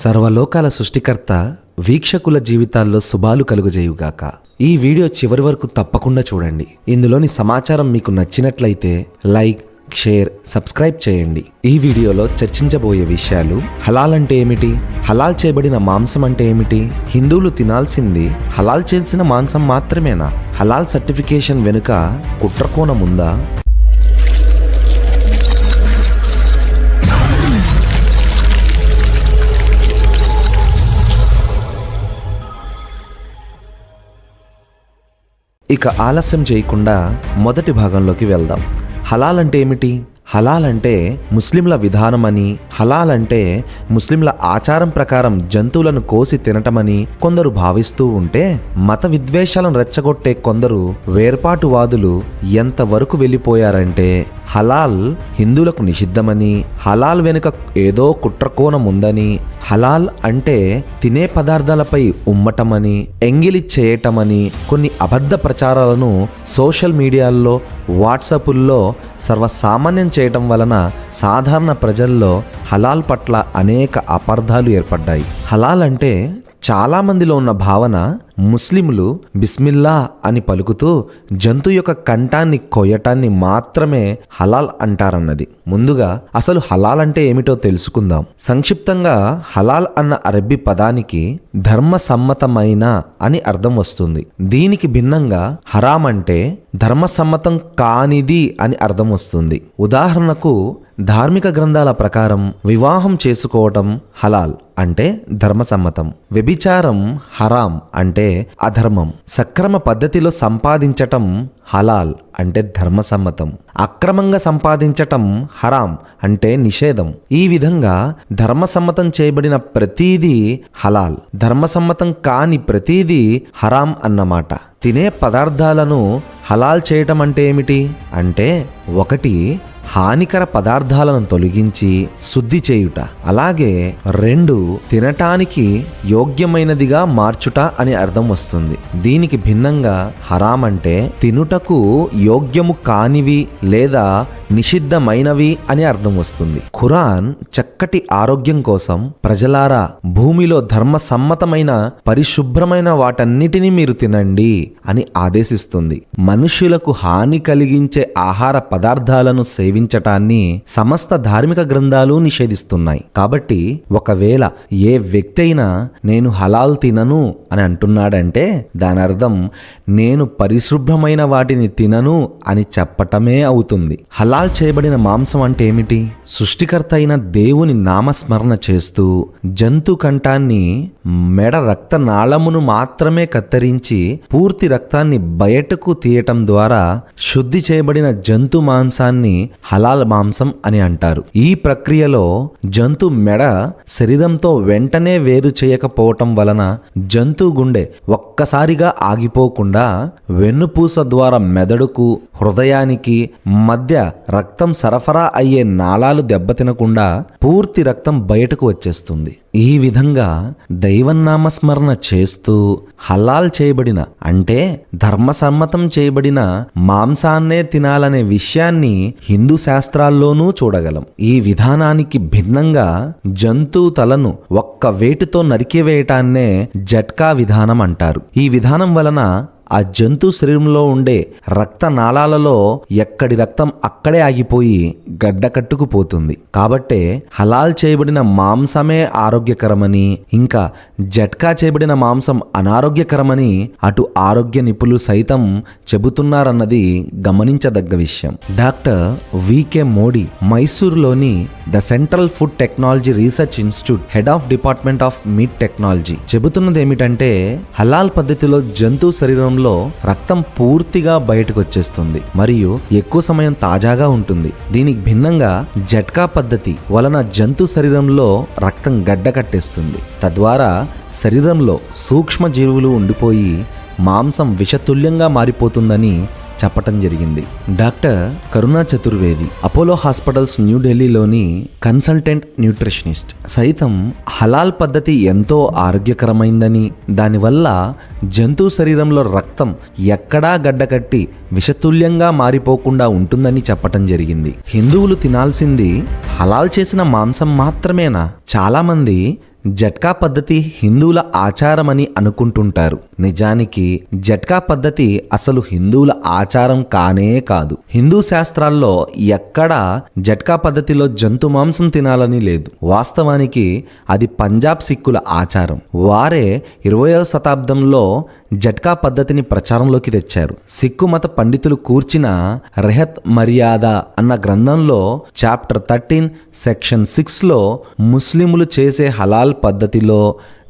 సర్వలోకాల సృష్టికర్త వీక్షకుల జీవితాల్లో శుభాలు కలుగజేయుగాక. ఈ వీడియో చివరి వరకు తప్పకుండా చూడండి. ఇందులోని సమాచారం మీకు నచ్చినట్లయితే లైక్ షేర్ సబ్స్క్రైబ్ చేయండి. ఈ వీడియోలో చర్చించబోయే విషయాలు హలాల్ అంటే ఏమిటి? హలాల్ చేయబడిన మాంసం అంటే ఏమిటి? హిందువులు తినాల్సింది హలాల్ చేసిన మాంసం మాత్రమేనా? హలాల్ సర్టిఫికేషన్ వెనుక కుట్రకోణం ఉందా? ఇక ఆలస్యం చేయకుండా మొదటి భాగంలోకి వెళ్దాం. హలాల్ అంటే ఏమిటి? హలాల్ అంటే ముస్లింల విధానమని హలాల్ అంటే ముస్లింల ఆచారం ప్రకారం జంతువులను కోసి తినటమని కొందరు భావిస్తూ ఉంటే మత విద్వేషాలను రెచ్చగొట్టే కొందరు వేర్పాటువాదులు ఎంతవరకు వెళ్ళిపోయారంటే హలాల్ హిందువులకు నిషిద్ధమని హలాల్ వెనుక ఏదో కుట్రకోణం ఉందని హలాల్ అంటే తినే పదార్థాలపై ఉమ్మటమని ఎంగిలి చేయటమని కొన్ని అబద్ధ ప్రచారాలను సోషల్ మీడియాల్లో వాట్సాపుల్లో సర్వసామాన్యం చేయటం వలన సాధారణ ప్రజల్లో హలాల్ పట్ల అనేక అపార్థాలు ఏర్పడ్డాయి. హలాల్ అంటే చాలా మందిలో ఉన్న భావన ముస్లింలు బిస్మిల్లా అని పలుకుతూ జంతు యొక్క కంఠాన్ని కొయ్యటాన్ని మాత్రమే హలాల్ అంటారన్నది. ముందుగా అసలు హలాల్ అంటే ఏమిటో తెలుసుకుందాం. సంక్షిప్తంగా హలాల్ అన్న అరబ్బీ పదానికి ధర్మ సమ్మతమైన అని అర్థం వస్తుంది. దీనికి భిన్నంగా హరాం అంటే ధర్మసమ్మతం కానిది అని అర్థం వస్తుంది. ఉదాహరణకు ధార్మిక గ్రంథాల ప్రకారం వివాహం చేసుకోవటం హలాల్ అంటే ధర్మసమ్మతం. వ్యభిచారం హరాం అంటే అధర్మం. సక్రమ పద్ధతిలో సంపాదించటం హలాల్ అంటే ధర్మసమ్మతం. అక్రమంగా సంపాదించటం హరాం అంటే నిషేధం. ఈ విధంగా ధర్మసమ్మతం చేయబడిన ప్రతీదీ హలాల్. ధర్మసమ్మతం కాని ప్రతీదీ హరాం అన్నమాట. తినే పదార్థాలను హలాల్ చేయటం అంటే ఏమిటి? అంటే ఒకటి హానికర పదార్థాలను తొలగించి శుద్ధి చేయుట. అలాగే రెండు తినటానికి యోగ్యమైనదిగా మార్చుట అని అర్థం వస్తుంది. దీనికి భిన్నంగా హరాం అంటే తినుటకు యోగ్యము కానివి లేదా నిషిద్ధమైనవి అని అర్థం వస్తుంది. ఖురాన్ చక్కటి ఆరోగ్యం కోసం ప్రజలారా భూమిలో ధర్మసమ్మతమైన పరిశుభ్రమైన వాటన్నిటినీ మీరు తినండి అని ఆదేశిస్తుంది. మనుషులకు హాని కలిగించే ఆహార పదార్థాలను సేవించటాన్ని సమస్త ధార్మిక గ్రంథాలు నిషేధిస్తున్నాయి. కాబట్టి ఒకవేళ ఏ వ్యక్తి అయినా నేను హలాల్ తినను అని అంటున్నాడంటే దాని అర్థం నేను పరిశుభ్రమైన వాటిని తినను అని చెప్పటమే అవుతుంది. హలాల్ చేయబడిన మాంసం అంటే ఏమిటి? సృష్టికర్త అయిన దేవుని నామస్మరణ చేస్తూ జంతు కంఠాన్ని మెడ రక్త నాళమును మాత్రమే కత్తిరించి పూర్తి రక్తాన్ని బయటకు తీయటం ద్వారా శుద్ధి చేయబడిన జంతు మాంసాన్ని హలాల్ మాంసం అని అంటారు. ఈ ప్రక్రియలో జంతు మెడ శరీరంతో వెంటనే వేరు చేయకపోవటం వలన జంతు గుండె ఒక్కసారిగా ఆగిపోకుండా వెన్నుపూస ద్వారా మెదడుకు హృదయానికి మధ్య రక్తం సరఫరా అయ్యే నాళాలు దెబ్బతినకుండా పూర్తి రక్తం బయటకు వచ్చేస్తుంది. ఈ విధంగా దైవనామస్మరణ చేస్తూ హలాల్ చేయబడిన అంటే ధర్మసమ్మతం చేయబడిన మాంసాన్నే తినాలనే విషయాన్ని హిందూ శాస్త్రాల్లోనూ చూడగలం. ఈ విధానానికి భిన్నంగా జంతువు తలను ఒక్క వేటుతో నరికివేయటాన్నే జట్కా విధానం అంటారు. ఈ విధానం వలన ఆ జంతు శరీరంలో ఉండే రక్త నాళాలలో ఎక్కడి రక్తం అక్కడే ఆగిపోయి గడ్డ కట్టుకుపోతుంది. కాబట్టే హలాల్ చేయబడిన మాంసమే ఆరోగ్యకరమని ఇంకా జట్కా చేయబడిన మాంసం అనారోగ్యకరమని అటు ఆరోగ్య నిపుణులు సైతం చెబుతున్నారన్నది గమనించదగ్గ విషయం. Doctor VK Modi మైసూరులోని the central food technology research institute head of department of meat technology చెబుతున్నది ఏమిటంటే హలాల్ పద్ధతిలో జంతు శరీరం సమయంలో రక్తం పూర్తిగా బయటకు వచ్చేస్తుంది మరియు ఎక్కువ సమయం తాజాగా ఉంటుంది. దీనికి భిన్నంగా జట్కా పద్ధతి వలన జంతు శరీరంలో రక్తం గడ్డ కట్టేస్తుంది. తద్వారా శరీరంలో సూక్ష్మ జీవులు ఉండిపోయి మాంసం విషతుల్యంగా మారిపోతుందని చెప్పటం జరిగింది. Doctor Karuna Chaturvedi Apollo hospitals న్యూఢిల్లీలోని కన్సల్టెంట్ న్యూట్రిషనిస్ట్. సైతం హలాల్ పద్ధతి ఎంతో ఆరోగ్యకరమైందని దానివల్ల జంతు శరీరంలో రక్తం ఎక్కడా గడ్డకట్టి విషతుల్యంగా మారిపోకుండా ఉంటుందని చెప్పటం జరిగింది. హిందువులు తినాల్సింది హలాల్ చేసిన మాంసం మాత్రమేనా? చాలామంది జట్కా పద్ధతి హిందువుల ఆచారమని అనుకుంటుంటారు. నిజానికి జట్కా పద్ధతి అసలు హిందువుల ఆచారం కానే కాదు. హిందూ శాస్త్రాల్లో ఎక్కడా జట్కా పద్ధతిలో జంతు మాంసం తినాలని లేదు. వాస్తవానికి అది పంజాబ్ సిక్కుల ఆచారం. వారే ఇరవయో శతాబ్దంలో జట్కా పద్ధతిని ప్రచారంలోకి తెచ్చారు. సిక్కు మత పండితులు కూర్చిన రెహత్ మర్యాద అన్న గ్రంథంలో చాప్టర్ థర్టీన్ సెక్షన్ సిక్స్లో ముస్లిములు చేసే హలాల్ పద్ధతిలో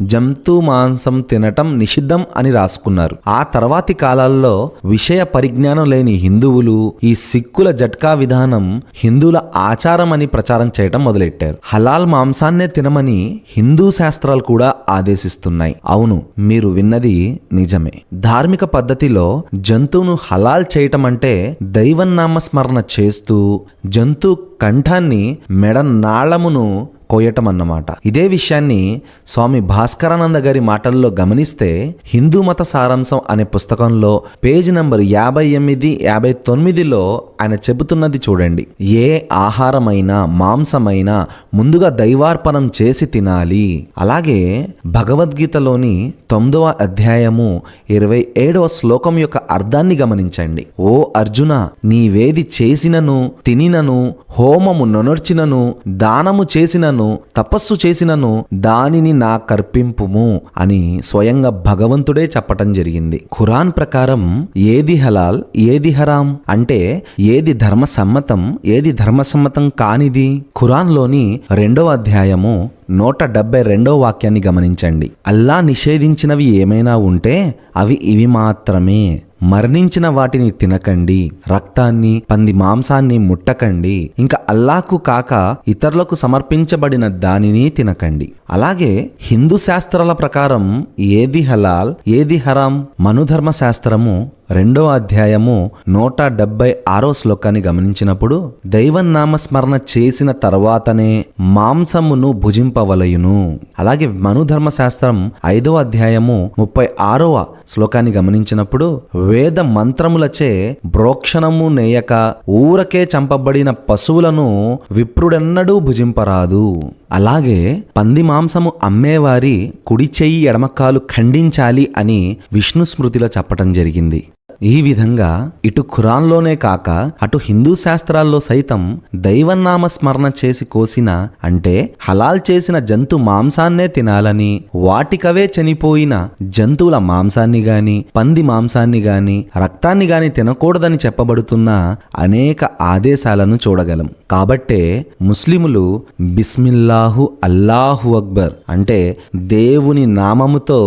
జంతు మాంసం తినటం నిషిద్ధం అని రాసుకున్నారు. ఆ తర్వాతి కాలాల్లో విషయ పరిజ్ఞానం లేని హిందువులు ఈ సిక్కుల జట్కా విధానం హిందువుల ఆచారం అని ప్రచారం చేయటం మొదలెట్టారు. హలాల్ మాంసాన్నే తినమని హిందూ శాస్త్రాలు కూడా ఆదేశిస్తున్నాయి. అవును మీరు విన్నది నిజమే. ధార్మిక పద్ధతిలో జంతువును హలాల్ చేయటం అంటే దైవనామస్మరణ చేస్తూ జంతు కంఠాన్ని మెడ నాళమును కోయటం అన్నమాట ఇదే విషయాన్ని స్వామి భాస్కరానంద గారి మాటల్లో గమనిస్తే హిందూ మత సారాంశం అనే పుస్తకంలో పేజ్ నంబర్ యాభై ఎనిమిది యాభై తొమ్మిదిలో ఆయన చెబుతున్నది చూడండి. ఏ ఆహారమైనా మాంసమైనా ముందుగా దైవార్పణం చేసి తినాలి. అలాగే భగవద్గీతలోని తొమ్మిదవ అధ్యాయము ఇరవై ఏడవ శ్లోకం యొక్క అర్థాన్ని గమనించండి. ఓ అర్జున నీవేది చేసినను తినినను హోమము నొనర్చినను దానము చేసినను తపస్సు చేసినను దానిని నా కర్పింపుము అని స్వయంగా భగవంతుడే చెప్పటం జరిగింది. ఖురాన్ ప్రకారం ఏది హలాల్ ఏది హరాం? అంటే ఏది ధర్మసమ్మతం ఏది ధర్మసమ్మతం కానిది? ఖురాన్లోని రెండవ అధ్యాయము నూట డెబ్బై రెండో వాక్యాన్ని గమనించండి. అల్లా నిషేధించినవి ఏమైనా ఉంటే అవి ఇవి మాత్రమే. మరణించిన వాటిని తినకండి రక్తాన్ని పంది మాంసాన్ని ముట్టకండి ఇంకా అల్లాకు కాక ఇతరులకు సమర్పించబడిన దానిని తినకండి. అలాగే హిందూ శాస్త్రాల ప్రకారం ఏది హలాల్ ఏది హరాం మనుధర్మ శాస్త్రము రెండో అధ్యాయము నూట డెబ్బై ఆరో శ్లోకాన్ని గమనించినప్పుడు దైవం నామస్మరణ చేసిన తర్వాతనే మాంసమును భుజింపవలయును. అలాగే మనుధర్మ శాస్త్రం ఐదో అధ్యాయము ముప్పై ఆరవ శ్లోకాన్ని గమనించినప్పుడు వేద మంత్రములచే బ్రోక్షణము నేయక ఊరకే చంపబడిన పశువులను విప్రుడెన్నడూ భుజింపరాదు. అలాగే పంది మాంసము అమ్మేవారి కుడి చెయ్యి ఎడమకాలు ఖండించాలి అని విష్ణు స్మృతిలో చెప్పటం జరిగింది. ఈ విధంగా ఇటు ఖురాన్లోనే కాక అటు హిందూ శాస్త్రాల్లో సైతం దైవనామ స్మరణ చేసి కోసిన అంటే హలాల్ చేసిన జంతు మాంసాన్నే తినాలని వాటికవే చనిపోయిన జంతువుల మాంసాన్ని గాని పంది మాంసాన్ని గాని రక్తాన్ని గాని తినకూడదని చెప్పబడుతున్న అనేక ఆదేశాలను చూడగలం. కాబట్టే ముస్లిములు బిస్మిల్లాహు అల్లాహు అక్బర్ అంటే దేవుని నామముతో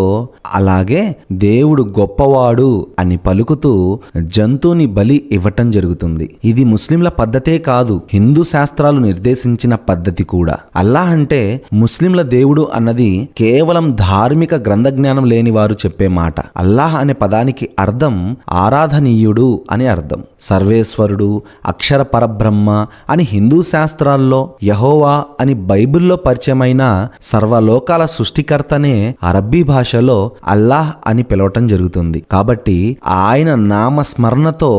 అలాగే దేవుడు గొప్పవాడు అని పలుకు పలుకుతూ జంతువుని బలి ఇవ్వటం జరుగుతుంది. ఇది ముస్లింల పద్ధతే కాదు హిందూ శాస్త్రాలు నిర్దేశించిన పద్ధతి కూడా. అల్లాహ్ అంటే ముస్లింల దేవుడు అన్నది కేవలం ధార్మిక గ్రంథ జ్ఞానం లేని వారు చెప్పే మాట. అల్లాహ్ అనే పదానికి అర్థం ఆరాధనీయుడు అని అర్థం. సర్వేశ్వరుడు అక్షర పరబ్రహ్మ అని హిందూ శాస్త్రాల్లో యహోవా అని బైబిల్లో పరిచయమైన సర్వలోకాల సృష్టికర్తనే అరబ్బీ భాషలో అల్లాహ్ అని పిలవటం జరుగుతుంది. కాబట్టి ఆయన నామ స్మరణతో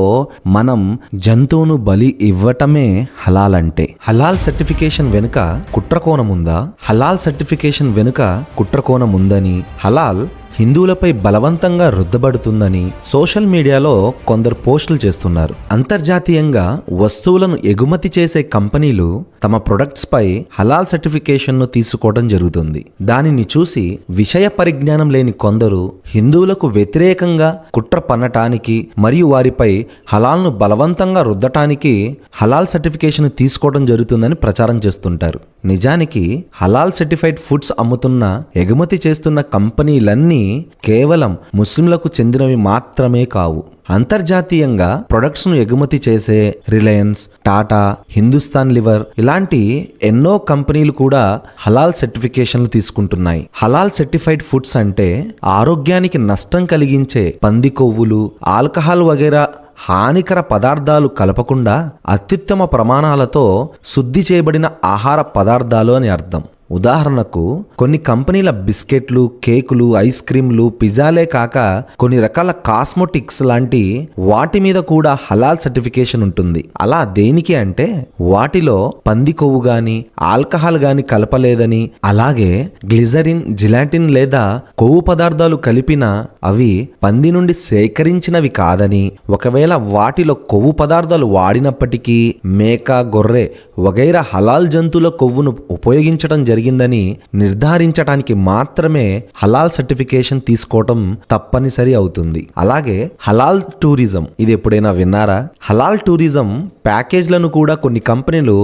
మనం జంతువును బలి ఇవ్వటమే హలాల్ అంటే హలాల్ సర్టిఫికేషన్ వెనుక కుట్రకోణం ఉందా హలాల్ సర్టిఫికేషన్ వెనుక కుట్రకోణం ఉందని హలాల్ హిందువులపై బలవంతంగా రుద్దబడుతుందని సోషల్ మీడియాలో కొందరు పోస్టులు చేస్తున్నారు. అంతర్జాతీయంగా వస్తువులను ఎగుమతి చేసే కంపెనీలు తమ ప్రొడక్ట్స్పై హలాల్ సర్టిఫికేషన్ను తీసుకోవడం జరుగుతుంది. దానిని చూసి విషయ పరిజ్ఞానం లేని కొందరు హిందువులకు వ్యతిరేకంగా కుట్ర పన్నటానికి మరియు వారిపై హలాల్ను బలవంతంగా రుద్దటానికి హలాల్ సర్టిఫికేషన్ తీసుకోవడం జరుగుతుందని ప్రచారం చేస్తుంటారు. నిజానికి హలాల్ సర్టిఫైడ్ ఫుడ్స్ అమ్ముతున్న ఎగుమతి చేస్తున్న కంపెనీలన్నీ కేవలం ముస్లింలకు చెందినవి మాత్రమే కావు. అంతర్జాతీయంగా ప్రొడక్ట్స్ను ఎగుమతి చేసే రిలయన్స్ టాటా హిందుస్థాన్ లివర్ ఇలాంటి ఎన్నో కంపెనీలు కూడా హలాల్ సర్టిఫికేషన్లు తీసుకుంటున్నాయి. హలాల్ సర్టిఫైడ్ ఫుడ్స్ అంటే ఆరోగ్యానికి నష్టం కలిగించే పంది కొవ్వులు ఆల్కహాల్ వగైరా హానికర పదార్థాలు కలపకుండా అత్యుత్తమ ప్రమాణాలతో శుద్ధి చేయబడిన ఆహార పదార్థాలు అని అర్థం. ఉదాహరణకు కొన్ని కంపెనీల బిస్కెట్లు కేకులు ఐస్ క్రీంలు పిజ్జాలే కాక కొన్ని రకాల కాస్మోటిక్స్ లాంటి వాటి మీద కూడా హలాల్ సర్టిఫికేషన్ ఉంటుంది. అలా దేనికి అంటే వాటిలో పంది కొవ్వు గాని ఆల్కహాల్ గాని కలపలేదని అలాగే గ్లిజరిన్ జిలాటిన్ లేదా కొవ్వు పదార్థాలు కలిపిన అవి పంది నుండి సేకరించినవి కాదని ఒకవేళ వాటిలో కొవ్వు పదార్థాలు వాడినప్పటికీ మేక గొర్రె వగైరా హలాల్ జంతువుల కొవ్వును ఉపయోగించడం జరిగింది జరిగిందని నిర్ధారించడానికి మాత్రమే హలాల్ సర్టిఫికేషన్ తీసుకోవటం తప్పనిసరి అవుతుంది. అలాగే హలాల్ టూరిజం ఇది ఎప్పుడైనా విన్నారా? హలాల్ టూరిజం ప్యాకేజ్లను కూడా కొన్ని కంపెనీలు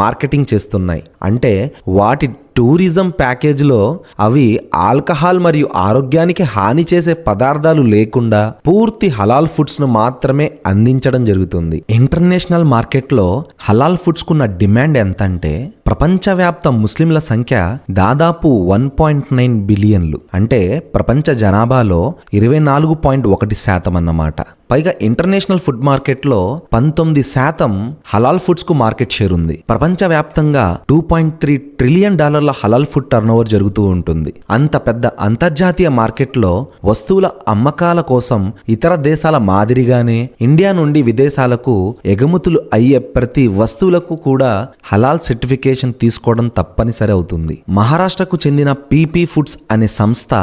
మార్కెటింగ్ చేస్తున్నాయి. అంటే వాటి టూరిజం ప్యాకేజ్లో అవి ఆల్కహాల్ మరియు ఆరోగ్యానికి హాని చేసే పదార్థాలు లేకుండా పూర్తి హలాల్ ఫుడ్స్ను మాత్రమే అందించడం జరుగుతుంది. ఇంటర్నేషనల్ మార్కెట్లో హలాల్ ఫుడ్స్కున్న డిమాండ్ ఎంత అంటే ప్రపంచవ్యాప్త ముస్లింల సంఖ్య దాదాపు వన్ పాయింట్ నైన్ బిలియన్లు. అంటే ప్రపంచ జనాభాలో ఇరవై నాలుగు పాయింట్ ఒకటి శాతం అన్నమాట. పైగా ఇంటర్నేషనల్ ఫుడ్ మార్కెట్లో పంతొమ్మిది శాతం హలాల్ ఫుడ్స్కు మార్కెట్ షేర్ ఉంది. ప్రపంచవ్యాప్తంగా టూ పాయింట్ త్రీ ట్రిలియన్ డాలర్ల హలాల్ ఫుడ్ టర్నోవర్ జరుగుతూ ఉంటుంది. అంత పెద్ద అంతర్జాతీయ మార్కెట్లో వస్తువుల అమ్మకాల కోసం ఇతర దేశాల మాదిరిగానే ఇండియా నుండి విదేశాలకు ఎగుమతులు అయ్యే ప్రతి వస్తువులకు కూడా హలాల్ సర్టిఫికేషన్ తీసుకోవడం తప్పనిసరి అవుతుంది. మహారాష్ట్రకు చెందిన పీపీ ఫుడ్స్ అనే సంస్థ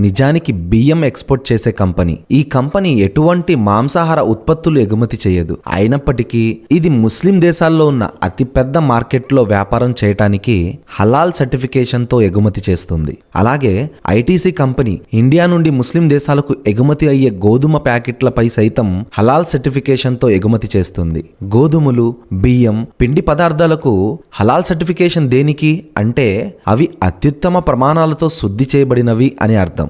నిజానికి బియ్యం ఎక్స్పోర్ట్ చేసే కంపెనీ. ఈ కంపెనీ ఎటువంటి మాంసాహార ఉత్పత్తులు ఎగుమతి చేయదు. అయినప్పటికీ ఇది ముస్లిం దేశాల్లో ఉన్న అతిపెద్ద మార్కెట్లో వ్యాపారం చేయటానికి హలాల్ సర్టిఫికేషన్తో ఎగుమతి చేస్తుంది. అలాగే ఐటీసీ కంపెనీ ఇండియా నుండి ముస్లిం దేశాలకు ఎగుమతి అయ్యే గోధుమ ప్యాకెట్లపై సైతం హలాల్ సర్టిఫికేషన్తో ఎగుమతి చేస్తుంది. గోధుమలు బియ్యం పిండి పదార్థాలకు హలాల్ సర్టిఫికేషన్ దేనికి? అంటే అవి అత్యుత్తమ ప్రమాణాలతో శుద్ధి చేయబడినవి అని అర్థం.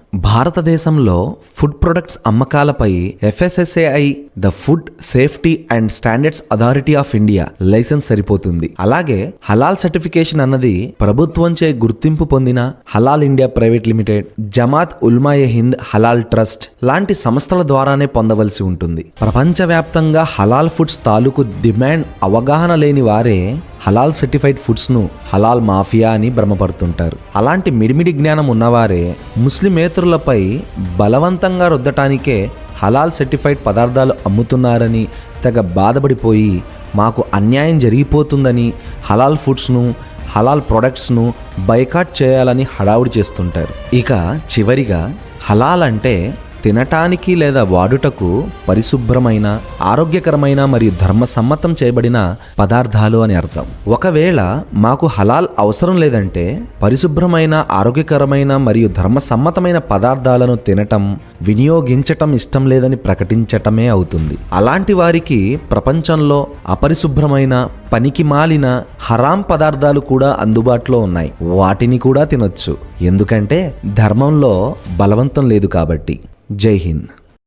భారతదేశంలో food products అమ్మకాలపై FSSAI the food safety and standards authority of India licence సరిపోతుంది. అలాగే హలాల్ సర్టిఫికేషన్ అన్నది ప్రభుత్వంచే గుర్తింపు పొందిన halal India private limited Jamiat Ulama Hind halal trust లాంటి సంస్థల ద్వారానే పొందవలసి ఉంటుంది. ప్రపంచవ్యాప్తంగా హలాల్ ఫుడ్స్ తాలూకు డిమాండ్ అవగాహన లేని వారే హలాల్ సర్టిఫైడ్ ఫుడ్స్ను హలాల్ మాఫియా అని భ్రమపడుతుంటారు. అలాంటి మిడిమిడి జ్ఞానం ఉన్నవారే ముస్లిమేతరులపై బలవంతంగా రుద్దటానికే హలాల్ సర్టిఫైడ్ పదార్థాలు అమ్ముతున్నారని తెగ బాధపడిపోయి మాకు అన్యాయం జరిగిపోతుందని హలాల్ ఫుడ్స్ను హలాల్ ప్రొడక్ట్స్ను బైకాట్ చేయాలని హడావుడి చేస్తుంటారు. ఇక చివరిగా హలాల్ అంటే తినటానికి లేదా వాడుటకు పరిశుభ్రమైన ఆరోగ్యకరమైన మరియు ధర్మసమ్మతం చేయబడిన పదార్థాలు అని అర్థం. ఒకవేళ మాకు హలాల్ అవసరం లేదంటే పరిశుభ్రమైన ఆరోగ్యకరమైన మరియు ధర్మసమ్మతమైన పదార్థాలను తినటం వినియోగించటం ఇష్టం లేదని ప్రకటించటమే అవుతుంది. అలాంటి వారికి ప్రపంచంలో అపరిశుభ్రమైన పనికి మాలిన హరాం పదార్థాలు కూడా అందుబాటులో ఉన్నాయి. వాటిని కూడా తినొచ్చు. ఎందుకంటే ధర్మంలో బలవంతం లేదు కాబట్టి. జై హింద్